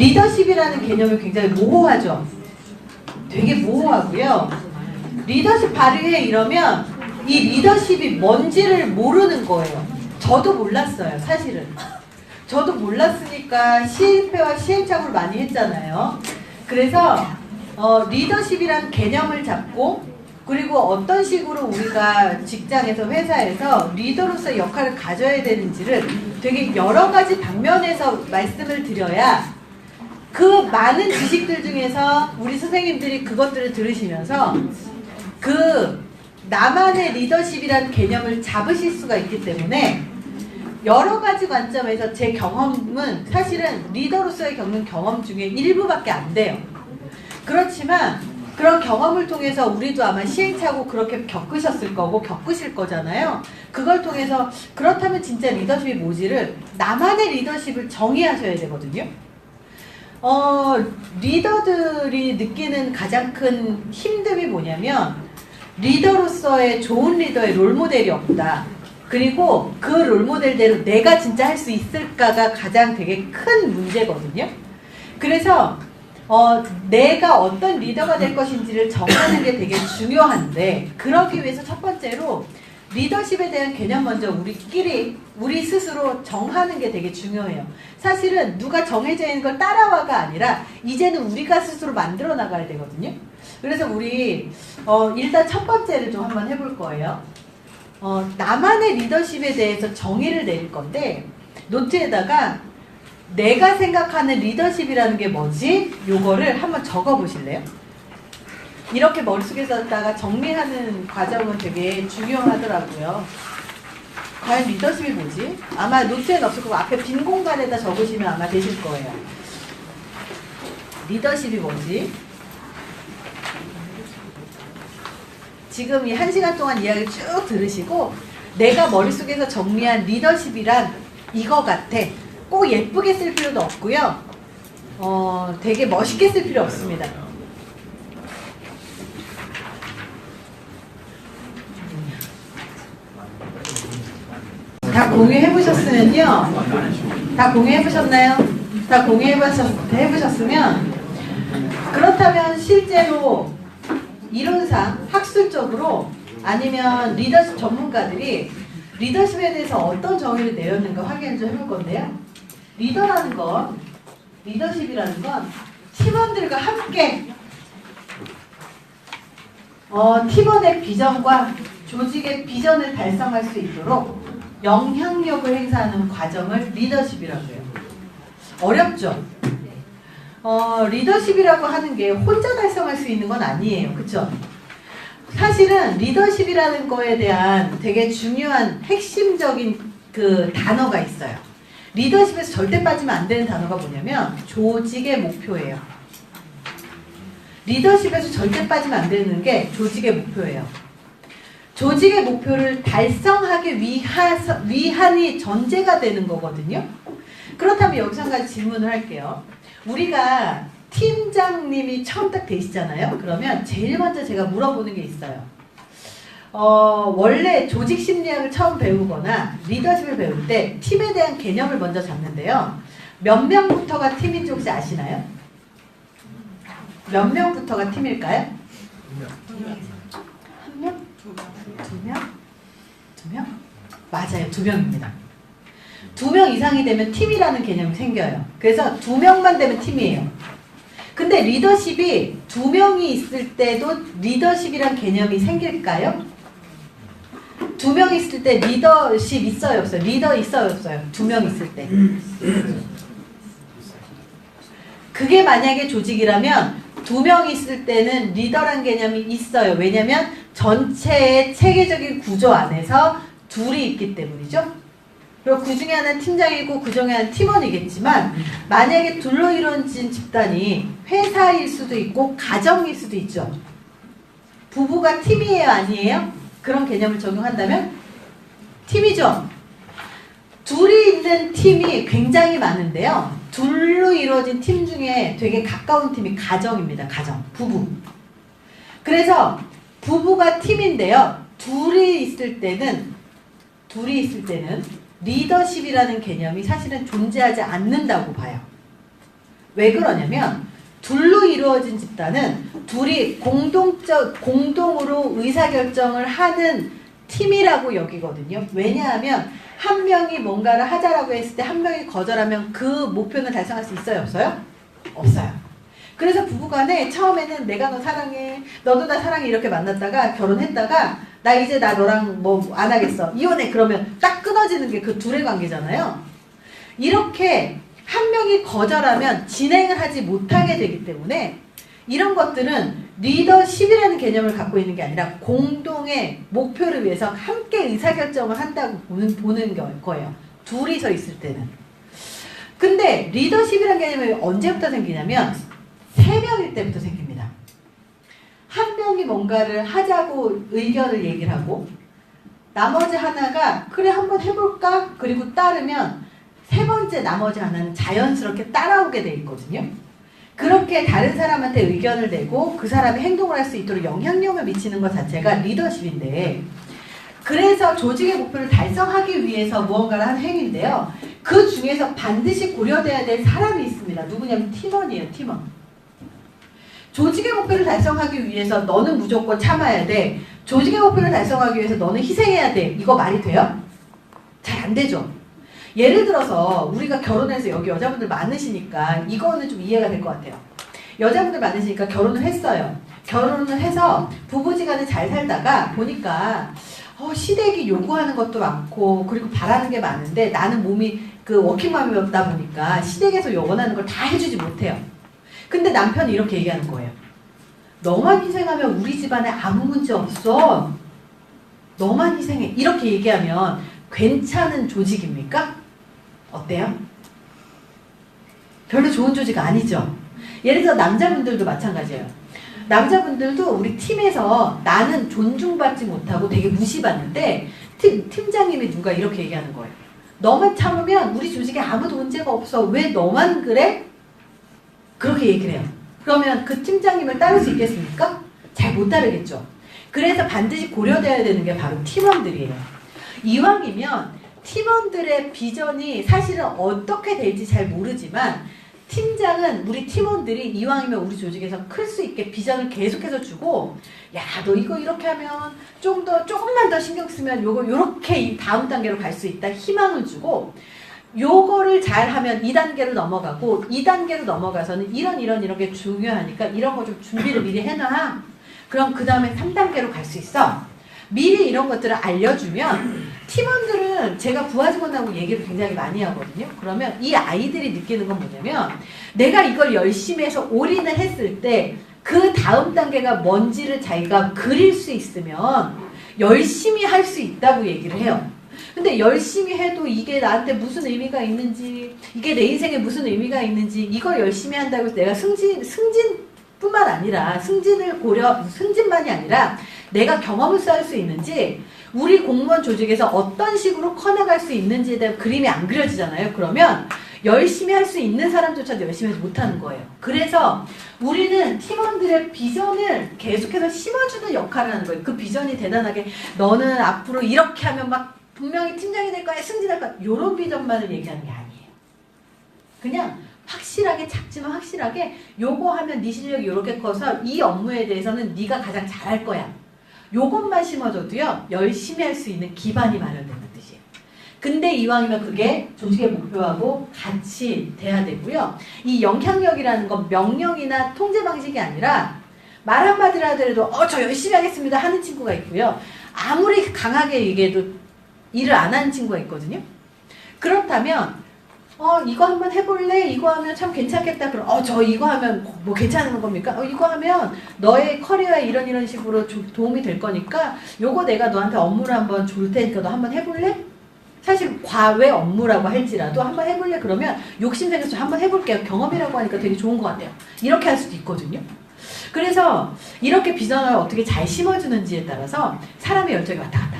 리더십이라는 개념이 굉장히 모호하죠. 되게 모호하고요. 리더십 발휘해 이러면 이 리더십이 뭔지를 모르는 거예요. 저도 몰랐어요, 사실은. 저도 몰랐으니까 실패와 시행착오를 많이 했잖아요. 그래서 어, 리더십이란 개념을 잡고 그리고 어떤 식으로 우리가 직장에서 회사에서 리더로서의 역할을 가져야 되는지를 되게 여러 가지 방면에서 말씀을 드려야 그 많은 지식들 중에서 우리 선생님들이 그것들을 들으시면서 그 나만의 리더십이라는 개념을 잡으실 수가 있기 때문에 여러 가지 관점에서 제 경험은 사실은 리더로서의 겪는 경험 중에 일부밖에 안 돼요. 그렇지만 그런 경험을 통해서 우리도 아마 시행착오 그렇게 겪으셨을 거고 겪으실 거잖아요. 그걸 통해서 그렇다면 진짜 리더십이 뭐지를 나만의 리더십을 정의하셔야 되거든요. 어, 리더들이 느끼는 가장 큰 힘듦이 뭐냐면 리더로서의 좋은 리더의 롤모델이 없다. 그리고 그 롤모델대로 내가 진짜 할 수 있을까가 가장 되게 큰 문제거든요. 그래서 어, 내가 어떤 리더가 될 것인지를 정하는 게 되게 중요한데 그러기 위해서 첫 번째로 리더십에 대한 개념 먼저 우리끼리 우리 스스로 정하는 게 되게 중요해요. 사실은 누가 정해져 있는 걸 따라와가 아니라 이제는 우리가 스스로 만들어 나가야 되거든요. 그래서 우리 어, 일단 첫 번째를 좀 한번 해볼 거예요. 어, 나만의 리더십에 대해서 정의를 내릴 건데 노트에다가 내가 생각하는 리더십이라는 게 뭐지? 요거를 한번 적어 보실래요? 이렇게 머릿속에다가 정리하는 과정은 되게 중요하더라고요. 과연 리더십이 뭐지? 아마 노트에는 없을 거고 앞에 빈 공간에다 적으시면 아마 되실 거예요. 리더십이 뭐지? 지금 이 한 시간 동안 이야기 쭉 들으시고 내가 머릿속에서 정리한 리더십이란 이거 같아. 꼭 예쁘게 쓸 필요도 없고요. 어, 되게 멋있게 쓸 필요 없습니다. 다 공유해 보셨으면요. 다 공유해 보셨나요? 다 공유해 보셨, 해보셨으면 그렇다면 실제로 이론상 학술적으로 아니면 리더십 전문가들이 리더십에 대해서 어떤 정의를 내렸는가 확인을 좀 해볼 건데요. 리더라는 건 리더십이라는 건 팀원들과 함께 어, 팀원의 비전과 조직의 비전을 달성할 수 있도록 영향력을 행사하는 과정을 리더십이라고 해요. 어렵죠? 어, 리더십이라고 하는 게 혼자 달성할 수 있는 건 아니에요. 그쵸? 사실은 리더십이라는 거에 대한 되게 중요한 핵심적인 그 단어가 있어요. 리더십에서 절대 빠지면 안 되는 단어가 뭐냐면 조직의 목표예요. 리더십에서 절대 빠지면 안 되는 게 조직의 목표예요. 조직의 목표를 달성하기 위하서, 위한이 전제가 되는 거거든요. 그렇다면 여기서 한 가지 질문을 할게요. 우리가 팀장님이 처음 딱 되시잖아요. 그러면 제일 먼저 제가 물어보는 게 있어요. 어, 원래 조직 심리학을 처음 배우거나 리더십을 배울 때 팀에 대한 개념을 먼저 잡는데요. 몇 명부터가 팀인지 혹시 아시나요? 몇 명부터가 팀일까요? 두 명? 두 명? 맞아요. 두 명입니다. 두 명 이상이 되면 팀이라는 개념이 생겨요. 그래서 두 명만 되면 팀이에요. 근데 리더십이 두 명이 있을 때도 리더십이란 개념이 생길까요? 두 명 있을 때 리더십 있어요 없어요? 리더 있어요 없어요? 두 명 있을 때. 그게 만약에 조직이라면 두 명 있을 때는 리더란 개념이 있어요. 왜냐면 전체의 체계적인 구조 안에서 둘이 있기 때문이죠. 그리고 그 중에 하나는 팀장이고 그 중에 하나는 팀원이겠지만 만약에 둘로 이루어진 집단이 회사일 수도 있고 가정일 수도 있죠. 부부가 팀이에요 아니에요? 그런 개념을 적용한다면 팀이죠. 둘이 있는 팀이 굉장히 많은데요. 둘로 이루어진 팀 중에 되게 가까운 팀이 가정입니다. 가정, 부부. 그래서 부부가 팀인데요. 둘이 있을 때는 둘이 있을 때는 리더십이라는 개념이 사실은 존재하지 않는다고 봐요. 왜 그러냐면 둘로 이루어진 집단은 둘이 공동적 공동으로 의사결정을 하는 팀이라고 여기거든요. 왜냐하면 한 명이 뭔가를 하자라고 했을 때 한 명이 거절하면 그 목표는 달성할 수 있어요, 없어요? 없어요. 그래서 부부간에 처음에는 내가 너 사랑해, 너도 나 사랑해 이렇게 만났다가 결혼했다가 나 이제 나 너랑 뭐 안 하겠어 이혼해 그러면 딱 끊어지는 게 그 둘의 관계잖아요. 이렇게 한 명이 거절하면 진행을 하지 못하게 되기 때문에 이런 것들은 리더십이라는 개념을 갖고 있는 게 아니라 공동의 목표를 위해서 함께 의사결정을 한다고 보는, 보는 거- 거예요. 둘이서 있을 때는. 근데 리더십이라는 개념이 언제부터 생기냐면 세 명일 때부터 생깁니다. 한 명이 뭔가를 하자고 의견을 얘기를 하고 나머지 하나가 그래 한번 해볼까? 그리고 따르면 세 번째 나머지 하나는 자연스럽게 따라오게 돼 있거든요. 그렇게 다른 사람한테 의견을 내고 그 사람이 행동을 할 수 있도록 영향력을 미치는 것 자체가 리더십인데 그래서 조직의 목표를 달성하기 위해서 무언가를 하는 행위인데요. 그 중에서 반드시 고려돼야 될 사람이 있습니다. 누구냐면 팀원이에요, 팀원. 조직의 목표를 달성하기 위해서 너는 무조건 참아야 돼. 조직의 목표를 달성하기 위해서 너는 희생해야 돼. 이거 말이 돼요? 잘 안 되죠. 예를 들어서 우리가 결혼해서 여기 여자분들 많으시니까 이거는 좀 이해가 될 것 같아요. 여자분들 많으시니까 결혼을 했어요. 결혼을 해서 부부지간에 잘 살다가 보니까 어, 시댁이 요구하는 것도 많고 그리고 바라는 게 많은데 나는 몸이 그 워킹맘이었다 보니까 시댁에서 원하는 걸 다 해주지 못해요. 근데 남편이 이렇게 얘기하는 거예요. 너만 희생하면 우리 집안에 아무 문제 없어. 너만 희생해. 이렇게 얘기하면 괜찮은 조직입니까? 어때요? 별로 좋은 조직 아니죠. 예를 들어 남자분들도 마찬가지예요. 남자분들도 우리 팀에서 나는 존중받지 못하고 되게 무시받는데 팀, 팀장님이 누가 이렇게 얘기하는 거예요. 너만 참으면 우리 조직에 아무도 문제가 없어. 왜 너만 그래? 그렇게 얘기를 해요. 그러면 그 팀장님을 따를 수 있겠습니까? 잘 못 따르겠죠. 그래서 반드시 고려돼야 되는 게 바로 팀원들이에요. 이왕이면 팀원들의 비전이 사실은 어떻게 될지 잘 모르지만 팀장은 우리 팀원들이 이왕이면 우리 조직에서 클 수 있게 비전을 계속해서 주고 야 너 이거 이렇게 하면 좀 더 조금만 더 신경 쓰면 요거 요렇게 이 다음 단계로 갈 수 있다 희망을 주고 요거를 잘 하면 2단계로 넘어가고 2단계로 넘어가서는 이런 이런 이런 게 중요하니까 이런 거 좀 준비를 미리 해놔. 그럼 그 다음에 3단계로 갈 수 있어 미리 이런 것들을 알려주면 팀원들은 제가 부하 직원하고 얘기를 굉장히 많이 하거든요. 그러면 이 아이들이 느끼는 건 뭐냐면 내가 이걸 열심히 해서 올인을 했을 때 그 다음 단계가 뭔지를 자기가 그릴 수 있으면 열심히 할 수 있다고 얘기를 해요. 근데 열심히 해도 이게 나한테 무슨 의미가 있는지, 이게 내 인생에 무슨 의미가 있는지, 이걸 열심히 한다고 해서 내가 승진, 승진 뿐만 아니라, 승진을 고려, 승진만이 아니라, 내가 경험을 쌓을 수 있는지, 우리 공무원 조직에서 어떤 식으로 커나갈 수 있는지에 대한 그림이 안 그려지잖아요. 그러면 열심히 할 수 있는 사람조차도 열심히 하지 못하는 거예요. 그래서 우리는 팀원들의 비전을 계속해서 심어주는 역할을 하는 거예요. 그 비전이 대단하게 너는 앞으로 이렇게 하면 막 분명히 팀장이 될 거야, 승진할 거야. 이런 비전만을 얘기하는 게 아니에요. 그냥 확실하게 작지만 확실하게 요거 하면 네 실력이 요렇게 커서 이 업무에 대해서는 네가 가장 잘할 거야. 요것만 심어줘도요 열심히 할 수 있는 기반이 뜻이에요. 근데 이왕이면 그게 조직의 목표하고 같이 돼야 되고요. 이 영향력이라는 건 명령이나 통제 방식이 아니라 말 한마디를 하더라도 어 저 열심히 하겠습니다 하는 친구가 있고요. 아무리 강하게 얘기해도 일을 안 하는 친구가 있거든요. 그렇다면 어 이거 한번 해볼래? 이거 하면 참 괜찮겠다. 그럼 어 저 이거 하면 뭐 괜찮은 겁니까? 어 이거 하면 너의 커리어에 이런 이런 식으로 좀 도움이 될 거니까 요거 내가 너한테 업무를 한번 줄 테니까 너 한번 해볼래? 사실 과외 업무라고 할지라도 한번 해볼래? 그러면 욕심 생겨서 한번 해볼게요. 경험이라고 하니까 되게 좋은 것 같아요. 이렇게 할 수도 있거든요. 그래서 이렇게 비전을 어떻게 잘 심어주는지에 따라서 사람의 열정이 왔다 갔다